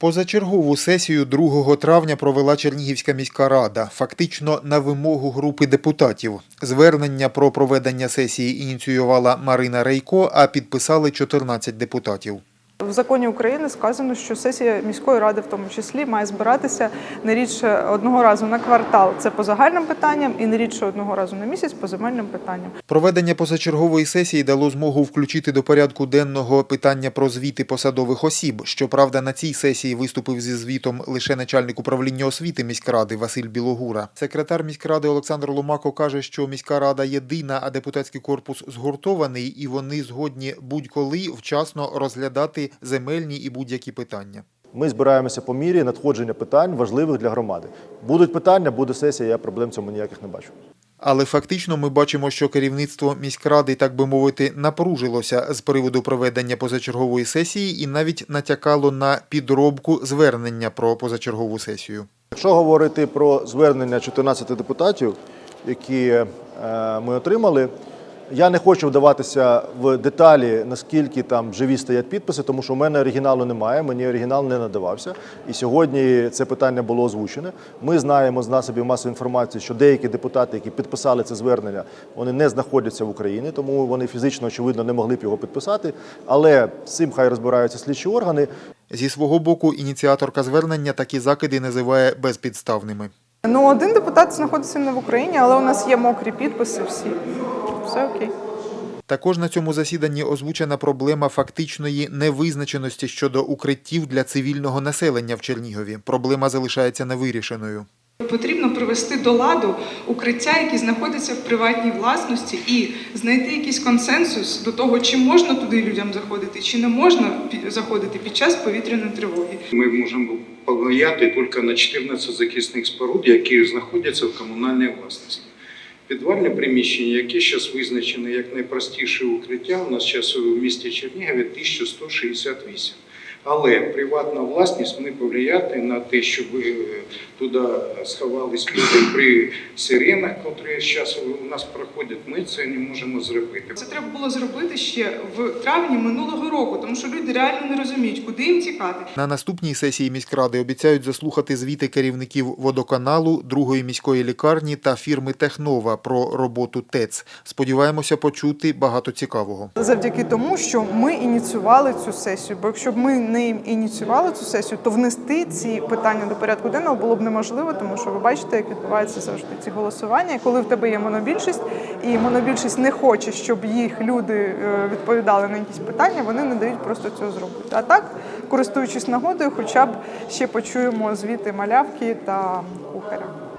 Позачергову сесію 2 травня провела Чернігівська міська рада, фактично на вимогу групи депутатів. Звернення про проведення сесії ініціювала Марина Рейко, а підписали 14 депутатів. В законі України сказано, що сесія міської ради, в тому числі, має збиратися не рідше одного разу на квартал. Це по загальним питанням, і не рідше одного разу на місяць по земельним питанням. Проведення позачергової сесії дало змогу включити до порядку денного питання про звіти посадових осіб. Щоправда, на цій сесії виступив зі звітом лише начальник управління освіти міськради Василь Білогура. Секретар міськради Олександр Ломако каже, що міська рада єдина, а депутатський корпус згуртований, і вони згодні будь-коли вчасно розглядати земельні і будь-які питання. Ми збираємося по мірі надходження питань важливих для громади. Будуть питання, буде сесія. Я проблем цьому ніяких не бачу. Але фактично ми бачимо, що керівництво міськради, так би мовити, напружилося з приводу проведення позачергової сесії і навіть натякало на підробку звернення про позачергову сесію. Якщо говорити про звернення 14 депутатів, які е, ми отримали, я не хочу вдаватися в деталі, наскільки там живі стоять підписи, тому що в мене оригіналу немає, мені оригінал не надавався. І сьогодні це питання було озвучене. Ми знаємо з засобів масової інформації, що деякі депутати, які підписали це звернення, вони не знаходяться в Україні, тому вони фізично, очевидно, не могли б його підписати. Але цим хай розбираються слідчі органи. Зі свого боку, ініціаторка звернення такі закиди називає безпідставними. Ну, один депутат знаходиться не в Україні, але у нас є мокрі підписи всі. Все окей. Також на цьому засіданні озвучена проблема фактичної невизначеності щодо укриттів для цивільного населення в Чернігові. Проблема залишається невирішеною. Потрібно привести до ладу укриття, які знаходяться в приватній власності, і знайти якийсь консенсус до того, чи можна туди людям заходити, чи не можна заходити під час повітряної тривоги. Ми можемо повлияти тільки на 14 захисних споруд, які знаходяться в комунальній власності. Підвальне приміщення, яке зараз визначене як найпростіше укриття, у нас зараз у місті Чернігові 1168. Але приватна власність ми повлияти на те, щоб е, туди сховались люди при сиренах, які зараз у нас проходять, ми це не можемо зробити. Це треба було зробити ще в травні минулого року, тому що люди реально не розуміють, куди їм тікати. На наступній сесії міськради обіцяють заслухати звіти керівників водоканалу, другої міської лікарні та фірми Технова про роботу ТЕЦ. Сподіваємося почути багато цікавого. Завдяки тому, що ми ініціювали цю сесію. Бо якщо б ми не ініціювали цю сесію, то внести ці питання до порядку денного було б неможливо, тому що ви бачите, як відбуваються завжди ці голосування. Коли в тебе є монобільшість, і монобільшість не хоче, щоб їх люди е, відповідали на якісь питання, вони не дають просто цього зробити. А так, користуючись нагодою, хоча б ще почуємо звіти малявки та кухаря.